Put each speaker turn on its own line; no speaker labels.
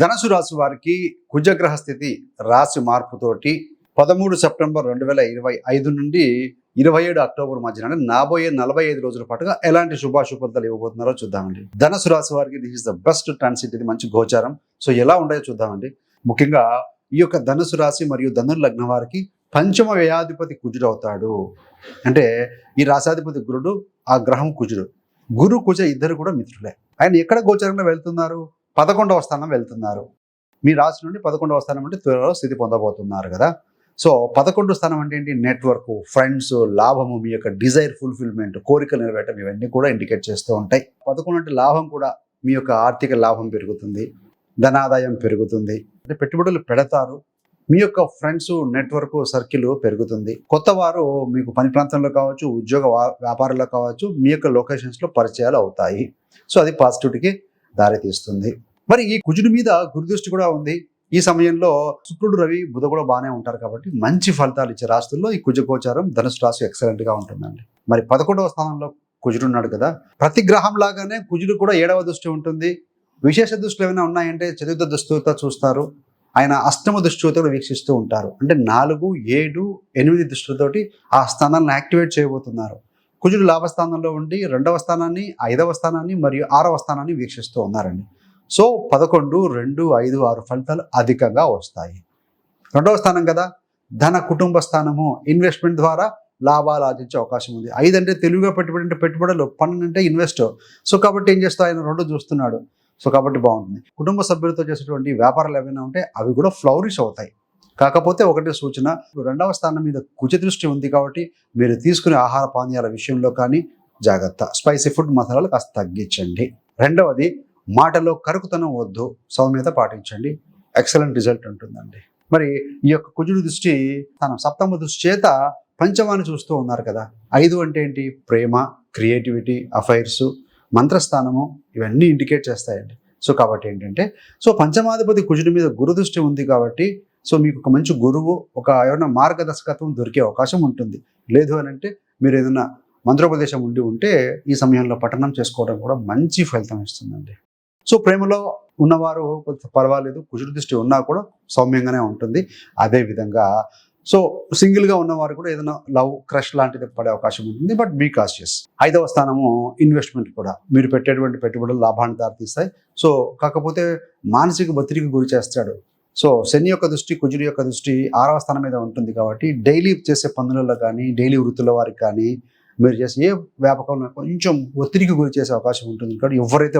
ధనసు రాశి వారికి కుజగ్రహ స్థితి రాశి మార్పుతోటి పదమూడు సెప్టెంబర్ రెండు వేల ఇరవై ఐదు నుండి ఇరవై ఏడు అక్టోబర్ మధ్యన అంటే నాబోయే నలభై ఐదు రోజుల పాటుగా ఎలాంటి శుభాశుభాలు ఇవ్వబోతున్నారో చూద్దామండి. ధనసు రాశి వారికి this is the best transit ఇది మంచి గోచారం. సో ఎలా ఉంటాయో చూద్దామండి. ముఖ్యంగా ఈ యొక్క ధనుసు రాశి మరియు ధనుర్ లగ్నం వారికి పంచమ వ్యయాధిపతి కుజుడు అవుతాడు అంటే ఈ రాశాధిపతి గురుడు ఆ గ్రహం కుజుడు. గురు కుజ ఇద్దరు కూడా మిత్రులే. ఆయన ఎక్కడ గోచరంలో వెళ్తున్నారు? పదకొండవ స్థానం వెళ్తున్నారు. మీ రాశి నుండి పదకొండవ స్థానం అంటే త్వరలో స్థితి పొందబోతున్నారు కదా. సో పదకొండు స్థానం అంటే ఏంటి? నెట్వర్క్ ఫ్రెండ్స్ లాభము మీ యొక్క డిజైర్ ఫుల్ఫిల్మెంట్ కోరికలు నెరవేరటం ఇవన్నీ కూడా ఇండికేట్ చేస్తూ ఉంటాయి. పదకొండు అంటే లాభం కూడా మీ యొక్క ఆర్థిక లాభం పెరుగుతుంది. ధనాదాయం పెరుగుతుంది. అంటే పెట్టుబడులు పెడతారు. మీ యొక్క ఫ్రెండ్స్ నెట్వర్క్ సర్కిల్ పెరుగుతుంది. కొత్త వారు మీకు పని ప్రాంతంలో కావచ్చు ఉద్యోగ వ్యాపారంలో కావచ్చు మీ యొక్క లొకేషన్స్లో పరిచయాలు అవుతాయి. సో అది పాజిటివిటీకి దారితీస్తుంది. మరి ఈ కుజుడి మీద గురుదృష్టి కూడా ఉంది. ఈ సమయంలో శుక్రుడు రవి బుధ కూడా బాగానే ఉంటారు కాబట్టి మంచి ఫలితాలు ఇచ్చే రాశుల్లో ఈ కుజ గోచారం ధనుసు రాశి ఎక్సలెంట్గా ఉంటుందండి. మరి పదకొండవ స్థానంలో కుజుడు ఉన్నాడు కదా ప్రతి గ్రహం లాగానే కుజుడు కూడా ఏడవ దృష్టి ఉంటుంది. విశేష దృష్టిలు ఏమైనా ఉన్నాయంటే చతుర్థ దృష్టితో చూస్తారు. ఆయన అష్టమ దృష్టితో వీక్షిస్తూ ఉంటారు. అంటే నాలుగు ఏడు ఎనిమిది దృష్టితోటి ఆ స్థానాలను యాక్టివేట్ చేయబోతున్నారు. కుజుడు లాభస్థానంలో ఉండి రెండవ స్థానాన్ని ఐదవ స్థానాన్ని మరియు ఆరవ స్థానాన్ని వీక్షిస్తూ ఉన్నారండి. సో పదకొండు రెండు ఐదు ఆరు ఫలితాలు అధికంగా వస్తాయి. రెండవ స్థానం కదా? ధన కుటుంబ స్థానము ఇన్వెస్ట్మెంట్ ద్వారా లాభాలు ఆర్జించే అవకాశం ఉంది. ఐదు అంటే తెలుగుగా పెట్టుబడి అంటే పెట్టుబడులు పన్నెండు అంటే ఇన్వెస్ట్ సో కాబట్టి ఏం చేస్తా ఆయన రెండు చూస్తున్నాడు. సో కాబట్టి బాగుంటుంది. కుటుంబ సభ్యులతో చేసేటువంటి వ్యాపారాలు ఏమైనా ఉంటే అవి కూడా ఫ్లౌరిష్ అవుతాయి. కాకపోతే ఒకటే సూచన రెండవ స్థానం మీద కుచి దృష్టి ఉంది కాబట్టి మీరు తీసుకునే ఆహార పానీయాల విషయంలో కానీ జాగ్రత్త. స్పైసీ ఫుడ్ మసాలాలు కాస్త తగ్గించండి. రెండవది మాటలో కరుకుతనం వద్దు. సౌమ్యత పాటించండి. ఎక్సలెంట్ రిజల్ట్ ఉంటుందండి. మరి ఈ యొక్క కుజుడి దృష్టి తన సప్తమ దృష్టి చేత పంచమాన్ని చూస్తూ ఉన్నారు కదా. ఐదు అంటే ఏంటి? ప్రేమ క్రియేటివిటీ అఫైర్స్ మంత్రస్థానము ఇవన్నీ ఇండికేట్ చేస్తాయండి. సో కాబట్టి ఏంటంటే సో పంచమాధిపతి కుజుడి మీద గురు దృష్టి ఉంది కాబట్టి సో మీకు ఒక మంచి గురువు ఒక ఏమైనా మార్గదర్శకత్వం దొరికే అవకాశం ఉంటుంది. లేదు అని అంటే మీరు ఏదైనా మంత్రోపదేశం ఉండి ఉంటే ఈ సమయంలో పఠనం చేసుకోవడం కూడా మంచి ఫలితం ఇస్తుందండి. సో ప్రేమలో ఉన్నవారు పర్వాలేదు కుజుడు దృష్టి ఉన్నా కూడా సౌమ్యంగానే ఉంటుంది. అదే విధంగా సో సింగిల్గా ఉన్నవారు కూడా ఏదైనా లవ్ క్రష్ లాంటిది పడే అవకాశం ఉంటుంది. But be cautious. ఐదవ స్థానము ఇన్వెస్ట్మెంట్ కూడా. మీరు పెట్టేటువంటి పెట్టుబడులు లాభాన్ని దారితీస్తాయి. సో కాకపోతే మానసిక ఒత్తిడికి గురి చేస్తాడు. సో శని యొక్క దృష్టి కుజుడి యొక్క దృష్టి ఆరవ స్థానం మీద ఉంటుంది కాబట్టి డైలీ చేసే పనులలో కానీ డైలీ వృత్తుల వారికి కానీ మీరు చేసే ఏ వ్యాపకంలో కొంచెం ఒత్తిడికి గురి చేసే అవకాశం ఉంటుంది. కాబట్టి ఎవరైతే